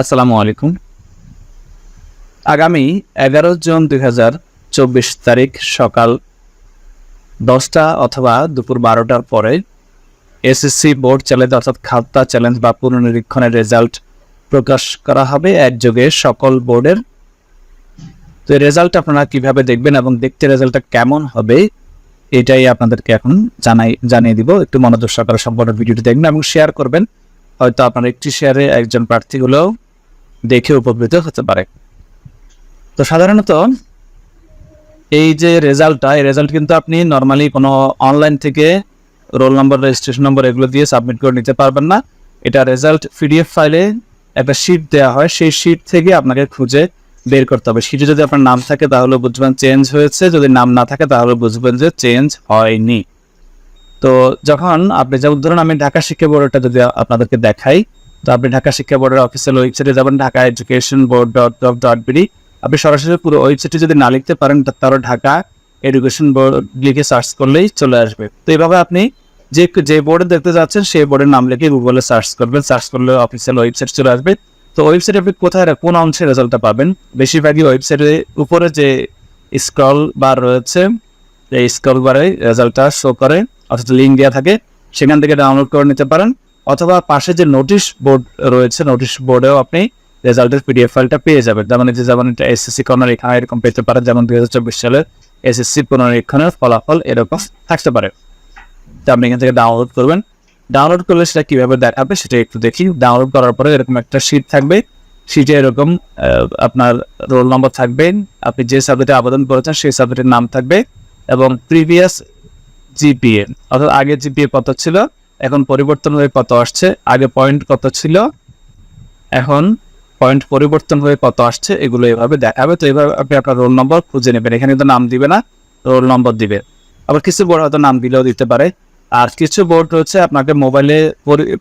আসসালামু আলাইকুম। আগামী এগারো জুন দুই হাজার চব্বিশ তারিখ সকাল দশটা অথবা দুপুর বারোটার পরে এসএসসি বোর্ড চ্যালেঞ্জ অর্থাৎ খাতা চ্যালেঞ্জ বা পুনর্নিরীক্ষণের রেজাল্ট প্রকাশ করা হবে। একযোগে সকল বোর্ডের তো এই রেজাল্ট আপনারা কীভাবে দেখবেন এবং দেখতে রেজাল্টটা কেমন হবে, এটাই আপনাদেরকে এখন জানাই, জানিয়ে দিব। একটু মনোযোগ সহকারে সম্পূর্ণ ভিডিওটি দেখবেন এবং শেয়ার করবেন। হয়তো আপনার একটি শেয়ারে একজন প্রার্থীগুলো দেখে উপকৃত হতে পারে। তো সাধারণত এই যে রেজাল্টটা, এই রেজাল্ট কিন্তু আপনি নর্মালি কোনো অনলাইন থেকে রোল নম্বর রেজিস্ট্রেশন নম্বর এগুলো দিয়ে সাবমিট করে নিতে পারবেন না। এটা রেজাল্ট পিডিএফ ফাইলে একটা শিট দেওয়া হয়। সেই শিট থেকে আপনাকে খুঁজে বের করতে হবে। শিটে যদি আপনার নাম থাকে তাহলে বুঝবেন চেঞ্জ হয়েছে। যদি নাম না থাকে তাহলে বুঝবেন যে চেঞ্জ হয়নি। তো যখন আপনি, যেমন ধরুন আমি ঢাকা শিক্ষা বোর্ডটা যদি আপনাদেরকে দেখাই তো আপনি ঢাকা শিক্ষা বোর্ডের অফিসিয়াল ওয়েবসাইটে যাবেন, Dhaka education board dot gov dot BD আপনি সরাসরি পুরো ওয়েবসাইটে যদি না লিখতে পারেন, তা- তাহলে ঢাকা এডুকেশন বোর্ড লিখে সার্চ করলেই চলে আসবে। তো এইভাবে আপনি যে যে বোর্ডে দেখতে যাচ্ছেন, সেই বোর্ডের নাম লিখে গুগলে সার্চ করবেন। সার্চ করলে অফিসিয়াল ওয়েবসাইট চলে আসবে। তো ওয়েবসাইটে আপনি কোথায় কোন অংশে রেজাল্টটা পাবেন? বেশিরভাগই ওয়েবসাইটে উপরে যে স্ক্রল বার রয়েছে, এই স্ক্রল বারে রেজাল্টটা শো করে, অর্থাৎ লিঙ্ক দেওয়া থাকে, সেখান থেকে ডাউনলোড করে নিতে পারেন। অথবা পাশে যে নোটিশ বোর্ড রয়েছে নোটিশ বোর্ডেও আপনি রেজাল্টের পিডিএফ ফাইলটা পেয়ে যাবেন। যেমন এই যে যেমন এটা এসএসসি কর্নার এখানে এরকম পেতে পারেন যেমন দুই হাজার চব্বিশ সালের এসএসসি পুনরীক্ষণের ফলাফল এরকম থাকতে পারে। তো আপনি এখান থেকে ডাউনলোড করবেন। ডাউনলোড করলে সেটা কীভাবে দেখাবে সেটা একটু দেখি। ডাউনলোড করার পরে এরকম একটা শিট থাকবে। শিটে এরকম আপনার রোল নম্বর থাকবে। আপনি যে সাবজেক্টে আবেদন করেছেন সেই সাবজেক্টের নাম থাকবে এবং প্রিভিয়াস জিপিএ অর্থাৎ আগে জিপিএ কত ছিল এখন পরিবর্তন হয়ে কত আসছে? আগে পয়েন্ট কত ছিল? এখন পয়েন্ট পরিবর্তন হয়ে কত আসছে? এগুলো এভাবে দেখাবে তো এভাবে আপনি আপনার রোল নম্বর খুঁজে নেবেন। এখানে তো নাম দিবে না রোল নম্বর দিবে। আবার কিছু বোর্ড হয়তো নাম দিলেও দিতে পারে। আর কিছু বোর্ড রয়েছে আপনাকে মোবাইলে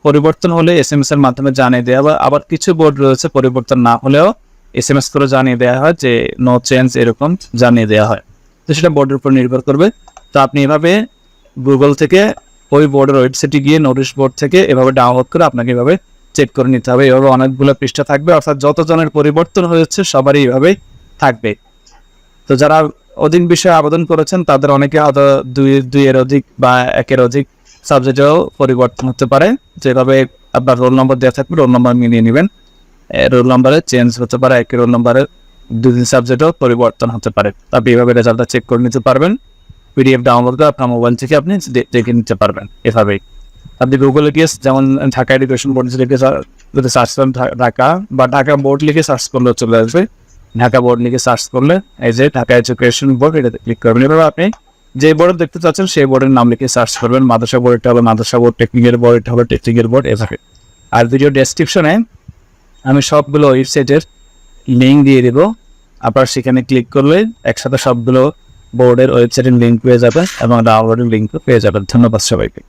পরিবর্তন হলে এস এম এস এর মাধ্যমে জানিয়ে দেওয়া হয়। আবার কিছু বোর্ড রয়েছে পরিবর্তন না হলেও এস এম এস করে জানিয়ে দেওয়া হয় যে নো চেঞ্জ এরকম জানিয়ে দেওয়া হয়। তো সেটা বোর্ডের উপর নির্ভর করবে। তো আপনি এভাবে গুগল থেকে ওই বোর্ডের ওয়েবসাইটে গিয়ে নোটিশ বোর্ড থেকে এভাবে ডাউনলোড করে আপনাকে এভাবে চেক করে নিতে হবে। এভাবে অনেকগুলো পৃষ্ঠা থাকবে, অর্থাৎ যতজনের পরিবর্তন হয়েছে সবারই এভাবে থাকবে। তো যারা অধিক বিষয়ে আবেদন করেছেন, তাদের অনেকে হয়তো দুই, দুইয়ের অধিক বা একের অধিক সাবজেক্টেও পরিবর্তন হতে পারে। যেভাবে আপনার রোল নম্বর দেওয়া থাকবে রোল নম্বর মিলিয়ে নেবেন। রোল নম্বরে চেঞ্জ হতে পারে একই রোল নম্বরে দুই তিন সাবজেক্টও পরিবর্তন হতে পারে। আপনি এভাবে রেজাল্টটা চেক করে নিতে পারবেন। পিডিএফ ডাউনলোড করে আপনার মোবাইল থেকে আপনি দেখে নিতে পারবেন এভাবেই। আপনি গুগলে গিয়ে যেমন ঢাকা এডুকেশন বোর্ড লিখে যদি সার্চ করেন ঢাকা বা ঢাকা বোর্ড লিখে সার্চ করলে চলে আসবে। ঢাকা বোর্ড লিখে সার্চ করলে এই যে ঢাকা এডুকেশন বোর্ড এটাতে ক্লিক করবেন। এবার আপনি যে বোর্ড দেখতে চাচ্ছেন সেই বোর্ডের নাম লিখে সার্চ করবেন। মাদ্রাসা বোর্ডটা হবে, মাদ্রাসা বোর্ড টেকনিকের বোর্ড এটা হবে টেকনিকের বোর্ড এভাবে। আর ভিডিও ডেসক্রিপশনে আমি সবগুলো ওয়েবসাইটের লিঙ্ক দিয়ে দেবো। আবার সেখানে ক্লিক করলে একসাথে সবগুলো বোর্ডের ওয়েবসাইটের লিঙ্ক পেয়ে যাবেন এবং ডাউনলোডের লিঙ্কও পেয়ে যাবেন ধন্যবাদ সবাইকে।